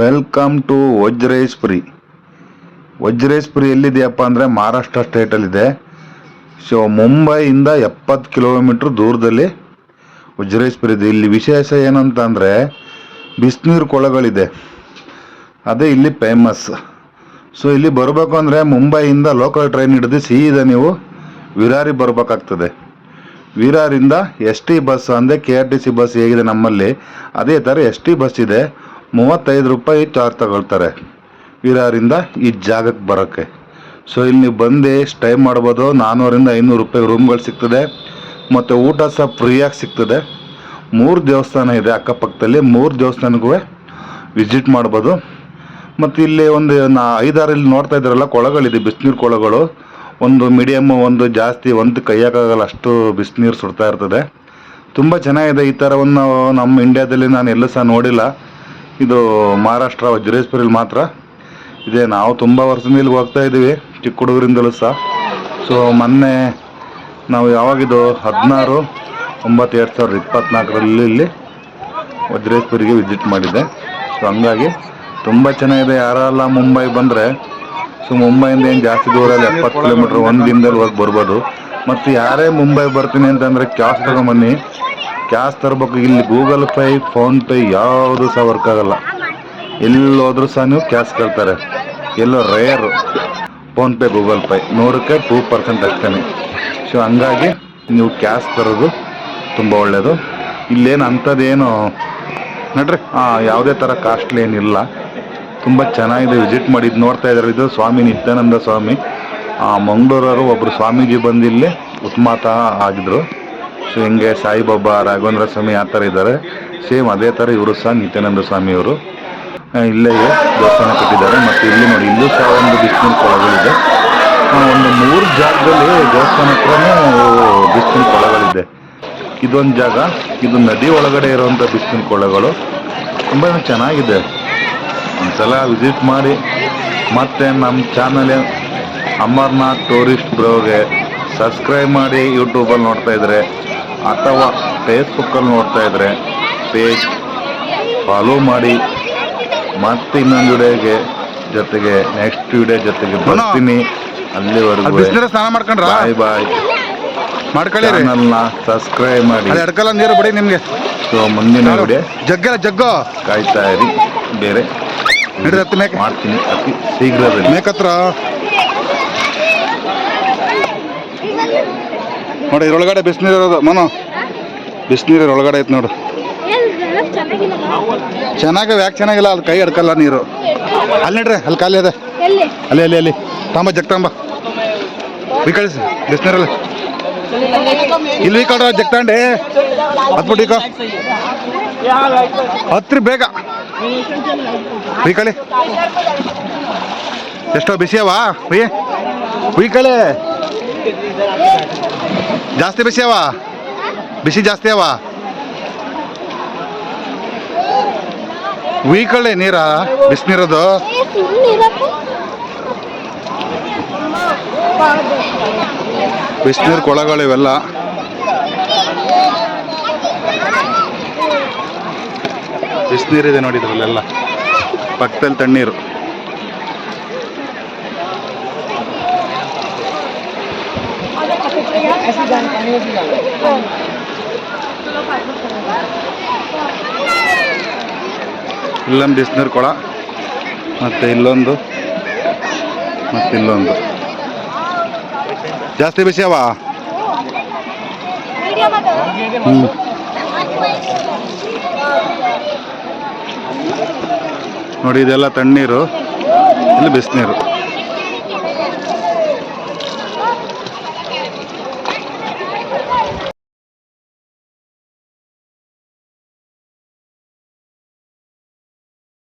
Welcome to ವಜ್ರೇಶ್ಪುರಿ ವಜ್ರೇಶ್ಪುರಿ ಎಲ್ಲಿದೆಯಪ್ಪ ಅಂದರೆ Maharashtra ಸ್ಟೇಟಲ್ಲಿದೆ so ಮುಂಬೈಯಿಂದ ಎಪ್ಪತ್ತು kilometre ದೂರದಲ್ಲಿ ವಜ್ರೇಶ್ಪುರಿ ಇದೆ. ಇಲ್ಲಿ ವಿಶೇಷ ಏನಂತ ಅಂದರೆ ಬಿಸಿನೀರು ಕೊಳಗಳಿದೆ. ಅದೇ ಇಲ್ಲಿ ಫೇಮಸ್ ಸೊ ಇಲ್ಲಿ ಬರಬೇಕು ಅಂದರೆ ಮುಂಬೈಯಿಂದ ಲೋಕಲ್ ಟ್ರೈನ್ ಹಿಡಿದು ಸೀದಾ ನೀವು ವಿರಾರಿ ಬರಬೇಕಾಗ್ತದೆ. ವಿರಾರಿಂದ ಎಸ್ ಟಿ ಬಸ್ ಅಂದರೆ K R T C bus ಹೇಗಿದೆ ನಮ್ಮಲ್ಲಿ. ಅದೇ ಥರ ಎಸ್ ಟಿ ಬಸ್ ಇದೆ. ಮೂವತ್ತೈದು ರೂಪಾಯಿ ಚಾರ್ಜ್ ತಗೊಳ್ತಾರೆ. ವಿರಾರಿಂದ ಈ ಜಾಗಕ್ಕೆ ಬರೋಕ್ಕೆ. ಸೊ ಇಲ್ಲಿ ನೀವು ಬಂದು ಸ್ಟೇ ಮಾಡ್ಬೋದು? ನಾನ್ನೂರಿಂದ ಐನೂರು ರೂಪಾಯಿ ರೂಮ್ಗಳು ಸಿಗ್ತದೆ. ಮತ್ತು ಊಟ ಸಹ ಫ್ರೀಯಾಗಿ ಸಿಗ್ತದೆ. ಮೂರು ದೇವಸ್ಥಾನ ಇದೆ ಅಕ್ಕಪಕ್ಕದಲ್ಲಿ. ಮೂರು ದೇವಸ್ಥಾನಕ್ಕೂ ವಿಸಿಟ್ ಮಾಡ್ಬೋದು. ಮತ್ತು ಇಲ್ಲಿ ಒಂದು ನಾ ಐದಾರು ಇಲ್ಲಿ ನೋಡ್ತಾ ಇದ್ದಾರಲ್ಲ, ಕೊಳಗಳಿದೆ, ಬಿಸಿನೀರು ಕೊಳಗಳು. ಒಂದು ಮೀಡಿಯಮ್ಮು ಒಂದು ಜಾಸ್ತಿ, ಒಂದು ಕೈಯಾಗಲ್ಲ ಅಷ್ಟು ಬಿಸಿನೀರು ಸುಡ್ತಾ ಇರ್ತದೆ. ತುಂಬ ಚೆನ್ನಾಗಿದೆ ಈ ಥರವನ್ನು ಒಂದು ನಮ್ಮ ಇಂಡ್ಯಾದಲ್ಲಿ ನಾನು ಎಲ್ಲೂ ಸಹ ನೋಡಿಲ್ಲ. ಇದು ಮಹಾರಾಷ್ಟ್ರ ವಜ್ರೇಶ್ವರಿಲಿ ಮಾತ್ರ. ಇದೆ, ನಾವು ತುಂಬ ವರ್ಷದಿಂದ ಇಲ್ಲಿ ಹೋಗ್ತಾ ಇದ್ದೀವಿ, ಚಿಕ್ಕ ಹುಡುಗರಿಂದಲೂ ಸಹ. ಸೊ ಮೊನ್ನೆ ನಾವು ಯಾವಾಗಿದ್ದು? ಹದಿನಾರು ಒಂಬತ್ತು ಎರಡು ಸಾವಿರದ ಇಪ್ಪತ್ತ್ನಾಲ್ಕರಲ್ಲಿ ಇಲ್ಲಿ ವಜ್ರೇಶ್ವರಿಗೆ ವಿಸಿಟ್ ಮಾಡಿದ್ದೆ. ಸೊ ಹಂಗಾಗಿ ತುಂಬ ಚೆನ್ನಾಗಿದೆ. ಯಾರೆಲ್ಲ ಮುಂಬೈ ಬಂದರೆ, ಸೊ, ಮುಂಬೈಯಿಂದ ಏನು ಜಾಸ್ತಿ ದೂರ ಎಪ್ಪತ್ತು ಕಿಲೋಮೀಟ್ರ್ ಒಂದು ದಿನದಲ್ಲಿ ಹೋಗಿ ಬರ್ಬೋದು. ಮತ್ತು ಯಾರೇ ಮುಂಬೈ ಬರ್ತೀನಿ ಅಂತಂದರೆ, ಕ್ಯಾಶ್ ತಗೊಂಬನ್ನಿ ಕ್ಯಾಶ್ ತರಬೇಕು. ಇಲ್ಲಿ ಗೂಗಲ್ ಪೇ ಫೋನ್ಪೇ ಯಾವುದು ಸಹ ವರ್ಕ್ ಆಗಲ್ಲ. ಎಲ್ಲಿ ಹೋದ್ರೂ ಸಹ ನೀವು ಕ್ಯಾಶ್ ಕೇಳ್ತಾರೆ. ಎಲ್ಲೋ ಫೋನ್ ಫೋನ್ಪೇ ಗೂಗಲ್ ಪೇ ನೂರಕ್ಕೆ ಟೂ ಪರ್ಸೆಂಟ್ ಅಷ್ಟೇ ಸೊ ಹಂಗಾಗಿ ನೀವು ಕ್ಯಾಶ್ ತರೋದು ತುಂಬ ಒಳ್ಳೆಯದು ಇಲ್ಲೇನು ಅಂಥದ್ದೇನು ನೋಡ್ರಿ ಹಾಂ ಯಾವುದೇ ಥರ ಕಾಸ್ಟ್ಲಿ ಏನಿಲ್ಲ. ತುಂಬ ಚೆನ್ನಾಗಿದೆ ವಿಸಿಟ್ ಮಾಡಿ, ಇದು ನೋಡ್ತಾ ಇದ್ದಾರೆ. ಇದು ಸ್ವಾಮಿ ನಿತ್ಯಾನಂದ ಸ್ವಾಮಿ. ಮಂಗಳೂರವರು ಒಬ್ಬರು ಸ್ವಾಮೀಜಿ ಬಂದಿಲ್ಲಿ ಉತ್ಮಾತ ಆಗಿದ್ರು. ಸೊ ಹಿಂಗೆ ಸಾಯಿಬಾಬಾ ರಾಘವೇಂದ್ರ ಸ್ವಾಮಿ ಆ ಥರ ಇದ್ದಾರೆ. ಸೇಮ್ ಅದೇ ಥರ ಇವರು ಸಹ ನಿತ್ಯಾನಂದ ಸ್ವಾಮಿಯವರು ಇಲ್ಲೇ ದೇವಸ್ಥಾನ ಕಟ್ಟಿದ್ದಾರೆ. ಮತ್ತು ಇಲ್ಲಿ ನೋಡಿ, ಇಲ್ಲೂ ಸಹ ಒಂದು ಬಿಸಿನೀರು ಕೊಳಗಳಿದೆ. ಒಂದು ಮೂರು ಜಾಗದಲ್ಲಿ ದೇವಸ್ಥಾನ ಹತ್ರನೂ ಬಿಸಿನೀರು ಕೊಳಗಳಿದೆ. ಇದೊಂದು ಜಾಗ, ಇದು ನದಿ ಒಳಗಡೆ ಇರುವಂಥ ಬಿಸಿನೀರು ಕೊಳಗಳು. ತುಂಬ ಚೆನ್ನಾಗಿದೆ. ಒಂದ್ಸಲ ವಿಸಿಟ್ ಮಾಡಿ. ಮತ್ತೆ ನಮ್ಮ ಚಾನಲ್ ಅಮರ್ನಾಥ್ ಟೂರಿಸ್ಟ್ ಬ್ರೋಗೆ ಸಬ್ಸ್ಕ್ರೈಬ್ ಮಾಡಿ, ಯೂಟ್ಯೂಬಲ್ಲಿ ನೋಡ್ತಾ ಇದ್ರೆ. ಅಥವಾ ಫೇಸ್ಬುಕ್ಕಲ್ಲಿ ನೋಡ್ತಾ ಇದ್ರೆ ಪೇಜ್ ಫಾಲೋ ಮಾಡಿ ಮತ್ತೆ ಇನ್ನೊಂದು ವಿಡಿಯೋಗೆ ಜೊತೆಗೆ ನೆಕ್ಸ್ಟ್ ವಿಡಿಯೋ ಜೊತೆಗೆ ಬರ್ತೀನಿ. ಅಲ್ಲಿವರೆಗೂ ಸ್ನಾನ ಮಾಡ್ಕೊಂಡ್ರ? ಬಾಯ್ ಬಾಯ್. ಮಾಡ್ಕೊಳ್ಳಿ ಚಾನಲ್ನ ಸಬ್ಸ್ಕ್ರೈಬ್ ಮಾಡಿ. ಎಡ್ಕಲ್ಲ ನೀರು ಬಿಡಿ ನಿಮಗೆ. ಸೊ ಮುಂದಿನ ವಿಡಿಯೋ ಜಗ್ಗಲ್ಲ ಜಗ್ಗೋ. ಕಾಯ್ತಾ ಇರಿ. ಬೇರೆ ನಡ್ರಿ ಹತ್ತು ಮೇಕೆ ಮಾಡ್ತೀನಿ ಅತಿ ಶೀಘ್ರದಲ್ಲಿ. ಮೇಕತ್ರ. ನೋಡಿ, ಇದ್ರೊಳಗಡೆ ಬಿಸಿನೀರು ಇರೋದು. ಮನು, ಬಿಸಿನೀರು ಒಳಗಡೆ ಐತೆ ನೋಡು. ಚೆನ್ನಾಗಿ, ಯಾಕೆ ಚೆನ್ನಾಗಿಲ್ಲ? ಅಲ್ಲಿ ಕೈ ಅಡ್ಕಲ್ಲ ನೀರು. ಅಲ್ಲಿ ನೋಡ್ರಿ, ಅಲ್ಲಿ ಖಾಲಿ ಅದೇ. ಅಲ್ಲಿ ಅಲ್ಲಿ ಅಲ್ಲಿ. ತಾಂಬ, ಜಗ್ ತಾಂಬ. ಬಿಸಿನೀರಲ್ಲಿ. ಇಲ್ಲಿ ಈ ಕಡೆ ಜಗ್ ಹತ್ಬಿಟ್ಟು ಈಗ ಹತ್ರಿ ಬೇಗ. ಈ ಎಷ್ಟೋ ಬಿಸಿ ಅವ ಹುಯ್ ಹುಯ್ ಕಳೆ ಜಾಸ್ತಿ ಬಿಸಿ ಅವ? ಬಿಸಿ ಜಾಸ್ತಿ ಅವ? ಕಳೆ ನೀರ? ಬಿಸಿನೀರದು. ಬಿಸಿನೀರು ಕೊಳಗಳು ಇವೆಲ್ಲ. ಬಿಸಿನೀರಿದೆ ನೋಡಿ ಇದರಲ್ಲೆಲ್ಲ. ಪಕ್ಕದಲ್ಲಿ ತಣ್ಣೀರು. ಇಲ್ಲೊಂದು ಬಿಸಿನೀರು ಕೊಳ, ಮತ್ತು ಇಲ್ಲೊಂದು, ಮತ್ತೆ ಇಲ್ಲೊಂದು. ಜಾಸ್ತಿ ಬಿಸಿ ಅವ ನೋಡಿ, ಇದೆಲ್ಲ ತಣ್ಣೀರು, ಇಲ್ಲಿ ಬಿಸಿನೀರು.